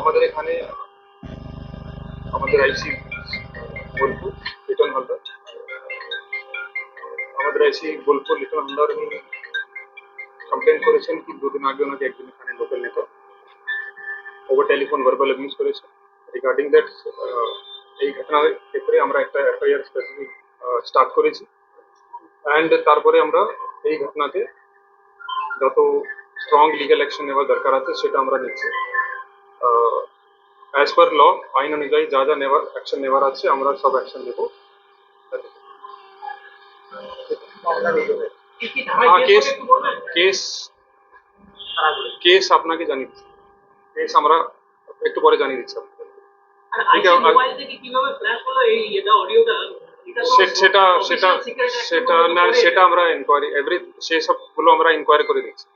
আমাদের এখানে, আমাদের আইসি, বোলপুর, লিটন হালদার। আমাদের আইসি বোলপুর, লিটন হালদার, উনি কমপ্লেন করেছেন কি দুদিন আগে ওনাকে একজন এখানে লোকাল নেতা ওভার টেলিফোন ভার্বাল অ্যাবিউজ করেছে। রিগার্ডিং দ্যাট এই ঘটনার ক্ষেত্রে আমরা একটা এফআইআর স্পেসিফিক স্টার্ট করেছি। অ্যান্ড তারপরে আমরা এই ঘটনাতে যত স্ট্রং লিগ্যাল অ্যাকশন নেওয়া দরকার আছে সেটা আমরা নিচ্ছি অ্যাজ পার ল আইন অনুযায়ী যা যা নেওয়ার অ্যাকশন নেওয়ার আছে আমরা সব অ্যাকশন নেব হ্যাঁ কেস কেস কেস আপনাকে জানিয়ে দিচ্ছি কেস আমরা একটু পরে জানিয়ে দিচ্ছি আপনাকে। আর ঠিক আইসি আছে, আর- মোবাইল থেকে কিভাবে ফ্ল্যাশ হলো এই এটা অডিওটা এটা তো সে- সেটা সেটা সেটা না সেটা আমরা ইনকোয়ারি এভরি সেসবগুলো আমরা ইনকোয়ারি করে দিচ্ছি